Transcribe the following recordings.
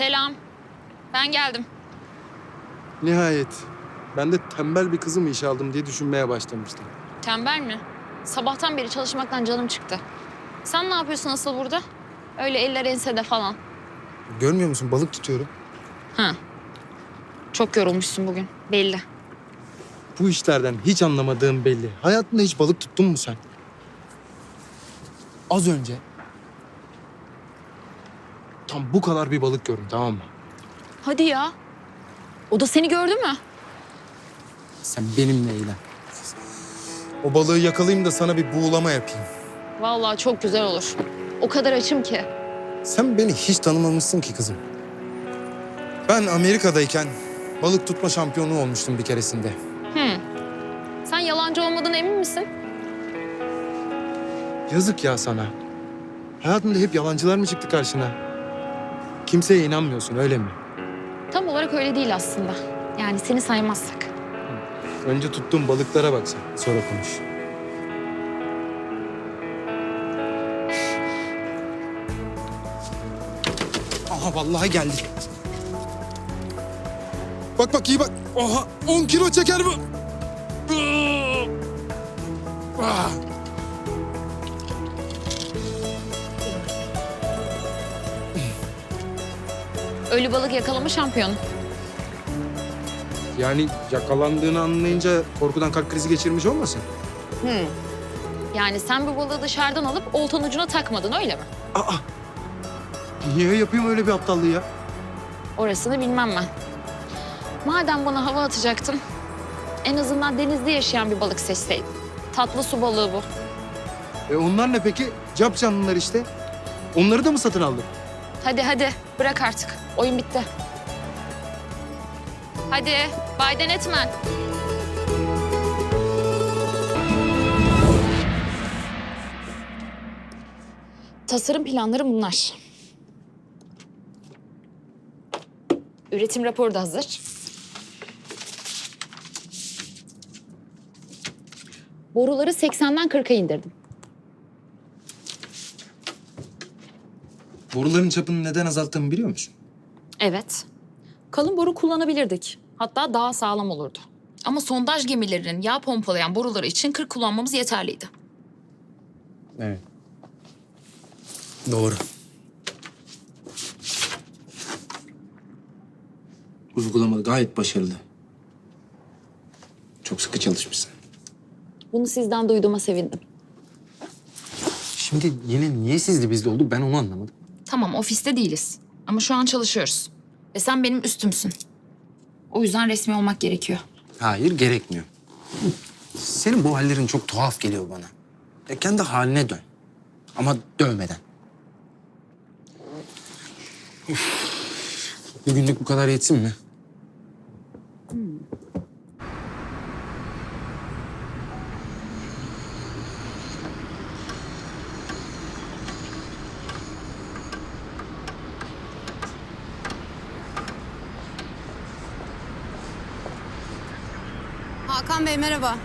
Selam. Ben geldim. Nihayet. Ben de tembel bir kızı mı işe aldım diye düşünmeye başlamıştım. Tembel mi? Sabahtan beri çalışmaktan canım çıktı. Sen ne yapıyorsun asıl burada? Öyle eller ensede falan. Görmüyor musun? Balık tutuyorum. Ha. Çok yorulmuşsun bugün. Belli. Bu işlerden hiç anlamadığım belli. Hayatında hiç balık tuttun mu sen? Az önce tam bu kadar bir balık gördüm tamam mı? Hadi ya. O da seni gördü mü? Sen benimle eğlen. O balığı yakalayayım da sana bir buğulama yapayım. Vallahi çok güzel olur. O kadar açım ki. Sen beni hiç tanımamışsın ki kızım. Ben Amerika'dayken balık tutma şampiyonu olmuştum bir keresinde. Hı. Sen yalancı olmadığına emin misin? Yazık ya sana. Hayatında hep yalancılar mı çıktı karşına? Kimseye inanmıyorsun öyle mi? Tam olarak öyle değil aslında. Yani seni saymazsak. Önce tuttuğun balıklara bak sen. Sonra konuş. Aha vallahi geldi. Bak bak iyi bak. Oha 10 kilo çeker bu. Ah. Ölü balık yakalama şampiyonu. Yani yakalandığını anlayınca korkudan kalp krizi geçirmiş olmasın? Hı. Yani sen bu balığı dışarıdan alıp oltanın ucuna takmadın öyle mi? Aa. Niye yapayım öyle bir aptallığı ya? Orasını bilmem ben. Madem bana hava atacaktın, en azından denizde yaşayan bir balık seçseydin. Tatlı su balığı bu. E onlar ne peki? Cap canlılar işte. Onları da mı satın aldın? Hadi hadi bırak artık. Oyun bitti. Hadi Bay Denetmen. Tasarım planları bunlar. Üretim raporu da hazır. Boruları 80'den 40'a indirdim. Boruların çapını neden azalttığımı biliyor musun? Evet. Kalın boru kullanabilirdik. Hatta daha sağlam olurdu. Ama sondaj gemilerinin yağ pompalayan boruları için 40 kullanmamız yeterliydi. Evet. Doğru. Uygulama gayet başarılı. Çok sıkı çalışmışsın. Bunu sizden duyduğuma sevindim. Şimdi yine niye sizde bizde oldu ben onu anlamadım. Tamam ofiste değiliz. Ama şu an çalışıyoruz. Ve sen benim üstümsün. O yüzden resmi olmak gerekiyor. Hayır gerekmiyor. Senin bu hallerin çok tuhaf geliyor bana. Ya kendi haline dön. Ama dövmeden. Üf. Bugünlük bu kadar yetsin mi? Hakan Bey merhaba.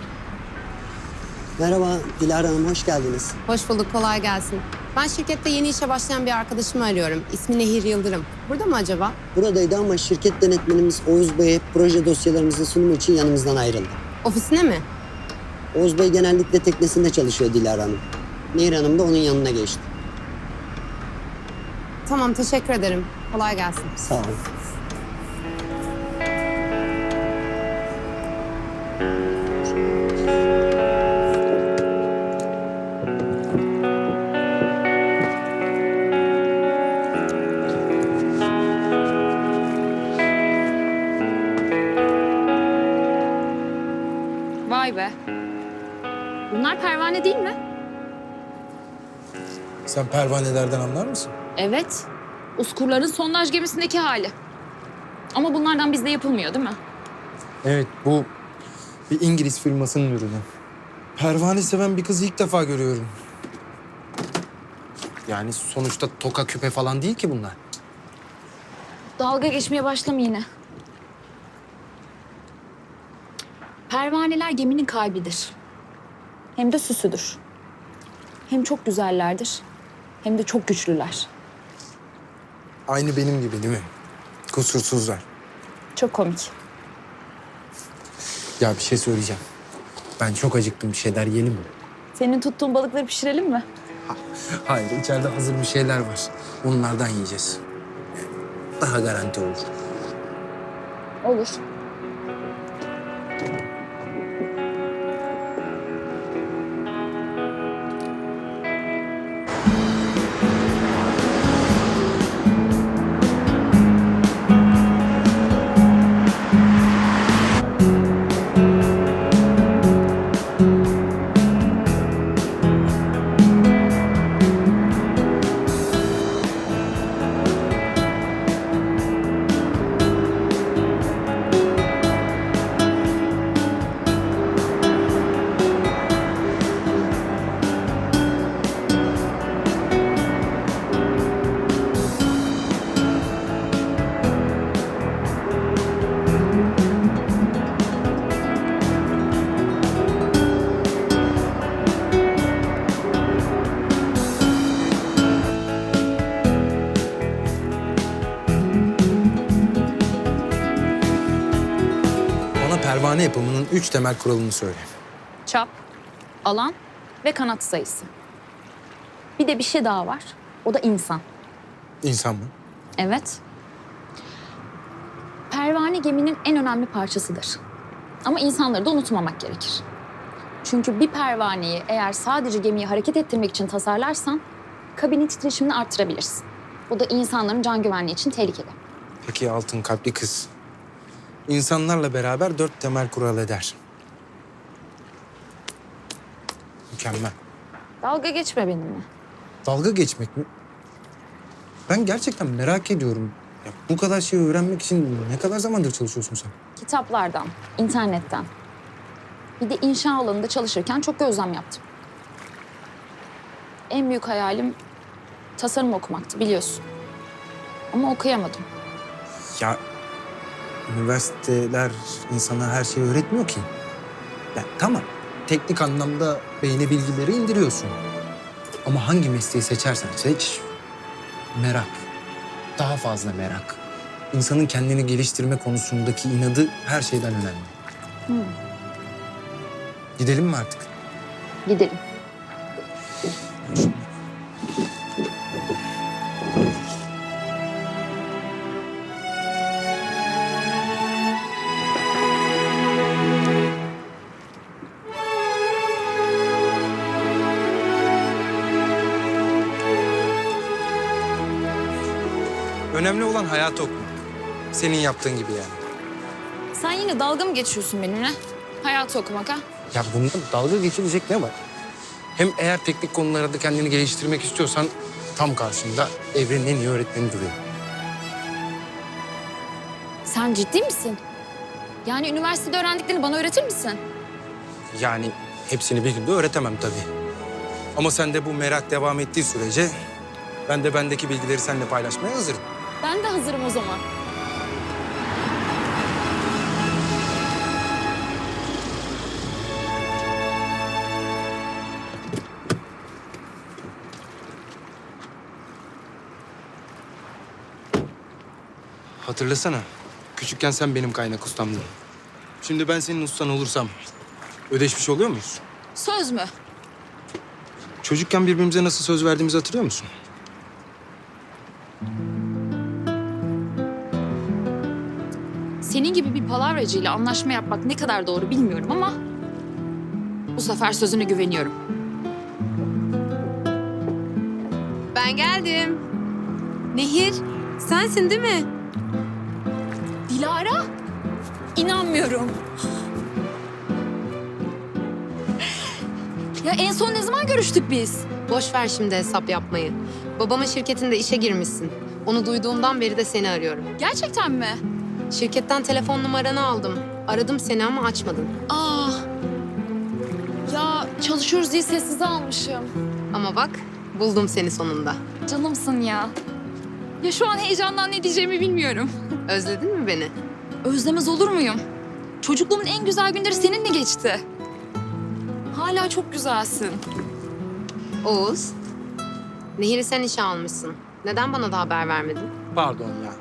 Merhaba Dilara Hanım, hoş geldiniz. Hoş bulduk, kolay gelsin. Ben şirkette yeni işe başlayan bir arkadaşımı arıyorum. İsmi Nehir Yıldırım. Burada mı acaba? Buradaydı ama şirket denetmenimiz Oğuz Bey proje dosyalarımızın sunumu için yanımızdan ayrıldı. Ofisine mi? Oğuz Bey genellikle teknesinde çalışıyor Dilara Hanım. Nehir Hanım da onun yanına geçti. Tamam, teşekkür ederim. Kolay gelsin. Sağ olun. Be. Bunlar pervane değil mi? Sen pervanelerden anlar mısın? Evet. Uskurların sondaj gemisindeki hali. Ama bunlardan bizde yapılmıyor değil mi? Evet bu bir İngiliz firmasının ürünü. Pervane seven bir kızı ilk defa görüyorum. Yani sonuçta toka küpe falan değil ki bunlar. Dalga geçmeye başlama yine. Pervaneler geminin kalbidir. Hem de süsüdür. Hem çok güzellerdir. Hem de çok güçlüler. Aynı benim gibi değil mi? Kusursuzlar. Çok komik. Ya bir şey söyleyeceğim. Ben çok acıktım. Bir şeyler yiyelim mi? Senin tuttuğun balıkları pişirelim mi? Hayır, içeride hazır bir şeyler var. Onlardan yiyeceğiz. Daha garanti olur. Olur. Yapımının üç temel kuralını söyle. Çap, alan ve kanat sayısı. Bir de bir şey daha var. O da insan. İnsan mı? Evet. Pervane geminin en önemli parçasıdır. Ama insanları da unutmamak gerekir. Çünkü bir pervaneyi eğer sadece gemiyi hareket ettirmek için tasarlarsan kabinin titreşimini arttırabilirsin. Bu da insanların can güvenliği için tehlikeli. Peki altın kalpli kız. İnsanlarla beraber dört temel kural eder. Mükemmel. Dalga geçme benimle. Dalga geçmek mi? Ben gerçekten merak ediyorum. Ya bu kadar şeyi öğrenmek için ne kadar zamandır çalışıyorsun sen? Kitaplardan, internetten. Bir de inşa alanında çalışırken çok gözlem yaptım. En büyük hayalim tasarım okumaktı biliyorsun. Ama okuyamadım. Ya üniversiteler insana her şeyi öğretmiyor ki. Ya tamam, teknik anlamda beyne bilgileri indiriyorsun. Ama hangi mesleği seçersen seç, merak. Daha fazla merak. İnsanın kendini geliştirme konusundaki inadı her şeyden önemli. Gidelim mi artık? Gidelim. Önemli olan hayatı okumak. Senin yaptığın gibi yani. Sen yine dalga mı geçiyorsun benimle? Hayatı okumak ha? Ya bundan dalga geçilecek ne var? Hem eğer teknik konularda kendini geliştirmek istiyorsan tam karşında evrenin en iyi öğretmeni duruyor. Sen ciddi misin? Yani üniversitede öğrendiklerini bana öğretir misin? Yani hepsini bir günde öğretemem tabii. Ama sende bu merak devam ettiği sürece ben de bendeki bilgileri seninle paylaşmaya hazırım. Ben de hazırım o zaman. Hatırlasana. Küçükken sen benim kaynak ustamdın. Şimdi ben senin ustan olursam ödeşmiş oluyor muyuz? Söz mü? Çocukken birbirimize nasıl söz verdiğimizi hatırlıyor musun? Palavracıyla anlaşma yapmak ne kadar doğru bilmiyorum ama... ...bu sefer sözüne güveniyorum. Ben geldim. Nehir, sensin değil mi? Dilara? İnanmıyorum. Ya en son ne zaman görüştük biz? Boş ver şimdi hesap yapmayı. Babamın şirketinde işe girmişsin. Onu duyduğumdan beri de seni arıyorum. Gerçekten mi? Şirketten telefon numaranı aldım. Aradım seni ama açmadın. Aa. Ya çalışıyoruz diye sessize almışım. Ama bak, buldum seni sonunda. Canımsın ya. Ya şu an heyecandan ne diyeceğimi bilmiyorum. Özledin mi beni? Özlemez olur muyum? Çocukluğumun en güzel günleri seninle geçti. Hala çok güzelsin. Oğuz, Nehir'i sen işe almışsın. Neden bana da haber vermedin? pardon ya.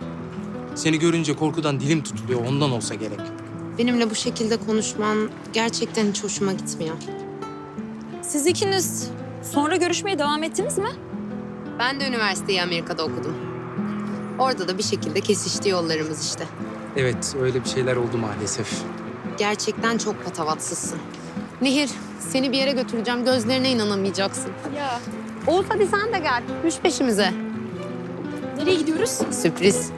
Seni görünce korkudan dilim tutuluyor. Ondan olsa gerek. Benimle bu şekilde konuşman gerçekten hiç hoşuma gitmiyor. Siz ikiniz sonra görüşmeye devam ettiniz mi? Ben de üniversiteyi Amerika'da okudum. Orada da bir şekilde kesişti yollarımız işte. Evet, öyle bir şeyler oldu maalesef. Gerçekten çok patavatsızsın. Nehir, seni bir yere götüreceğim. Gözlerine inanamayacaksın. Ya. Oğuz hadi sen de gel. Düş peşimize. Nereye gidiyoruz? Sürpriz.